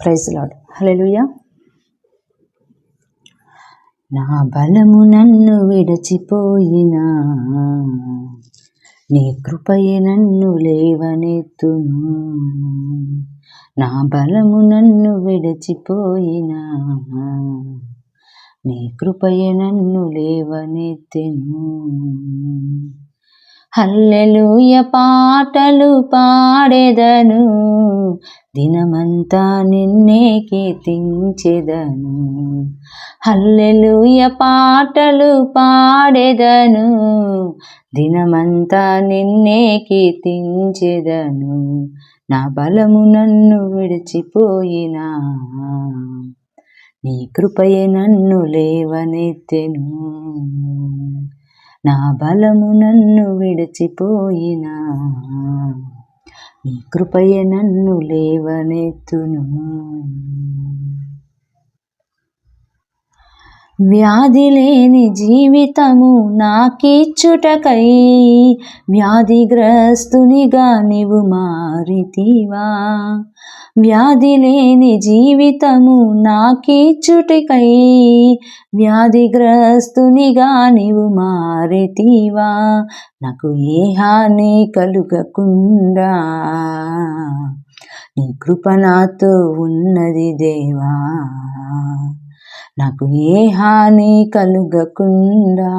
Praise lord hallelujah నా బలము నన్ను విడచిపోయినా నీ కృపయే నన్ను లేవనెత్తును. నా బలము నన్ను విడచిపోయినా నీ కృపయే నన్ను లేవనెత్తెను. హల్లెలూయ పాటలు పాడెదను. దినమంతా నిన్నే కీర్తించెదను. హల్లెలూయ పాటలు పాడెదను. దినమంతా నిన్నే కీర్తించెదను. నా బలము నన్ను విడిచిపోయినా. నీ కృపయే నన్ను లేవనెత్తెను. నా బలము నన్ను విడిచిపోయినా. నీ కృపయ నన్ను లేవనెత్తును. వ్యాధి లేని జీవితము నాకిచ్చుటకై వ్యాధిగ్రస్తునిగా నీవు మారితివా. వ్యాధి లేని జీవితము నాకిచ్చుటకై వ్యాధిగ్రస్తునిగా నీవు మారితివా. నాకు ఏ హాని కలుగకుండా నీ కృప నాతో ఉన్నది దేవా. నాకు ఏ హాని కలుగకుండా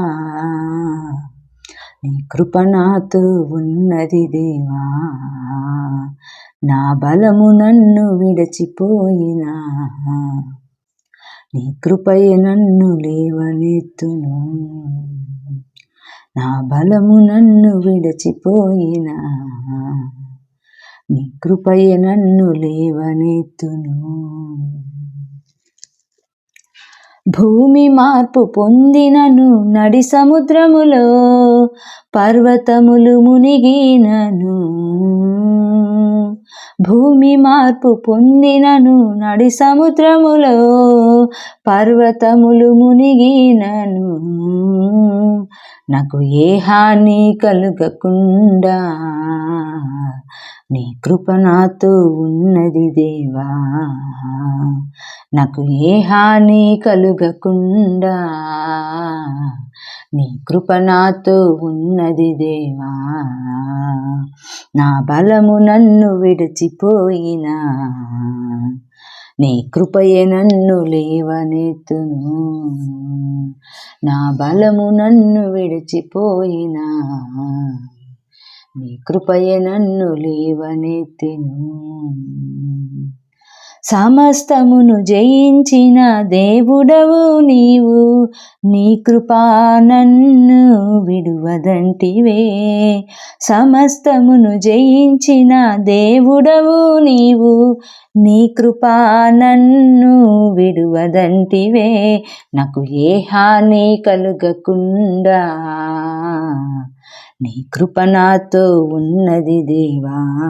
నీ కృప నాతో ఉన్నది దేవా. నా బలము నన్ను విడచిపోయినా నీ కృపయ నన్ను లేవనెత్తును. నా బలము నన్ను విడచిపోయినా నీ కృపయ నన్ను లేవనెత్తును. భూమి మార్పు పొందినను నడి సముద్రములో పర్వతములు మునిగినను. భూమి మార్పు పొందినను నడి సముద్రములో పర్వతములు మునిగినను. నాకు ఏ హాని కలుగకుండా నీ కృప నాతో ఉన్నది దేవా. నాకు ఏ హాని కలుగకుండా నీ కృప నాతో ఉన్నది దేవా. నా బలము నన్ను విడిచిపోయినా నీ కృపయే నన్ను లేవనెత్తును. నా బలము నన్ను విడిచిపోయినా నీ కృపయే నన్ను లేవనెత్తును. సమస్తమును జయించిన దేవుడవు నీవు. నీ కృపా నన్ను విడువదంటివే. సమస్తమును జయించిన దేవుడవు నీవు. నీ కృపా నన్ను విడువదంటివే. నాకు ఏ హాని కలుగకుండా నీ కృప నాతో ఉన్నది దేవా.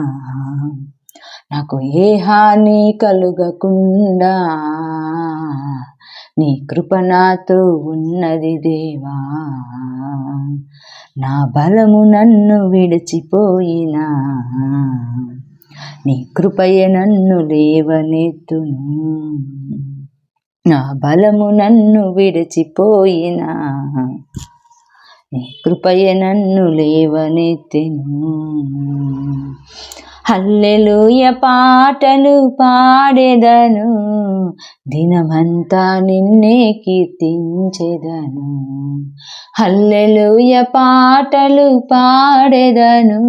నాకు ఏ హాని కలుగకుండా నీ కృప నాతో ఉన్నది దేవా. నా బలము నన్ను విడిచిపోయినా నీ కృపయ నన్ను లేవనెత్తును. నా బలము నన్ను విడిచిపోయినా నీ కృపయ నన్ను లేవనెత్తెను. హల్లెలూయ పాటలు పాడెదను. దినమంతా నిన్నే కీర్తించెదను. హల్లెలూయ పాటలు పాడెదను.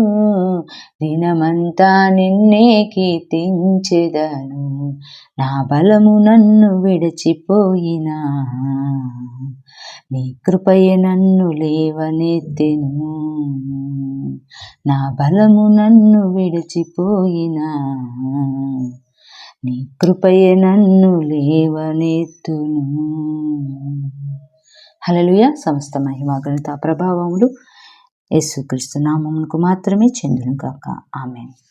దినమంతా నిన్నే కీర్తించెదను. నా బలము నన్ను విడిచిపోయినా. నీ కృపయే నన్ను లేవనెత్తెను. నా బలము నన్ను విడిచిపోయినా. నీ కృపయే నన్ను లేవనెత్తును. హలలుయ సమస్త మహిమ ప్రభావములు యేసుక్రీస్తు నామమునకు మాత్రమే చెందును కాక ఆమె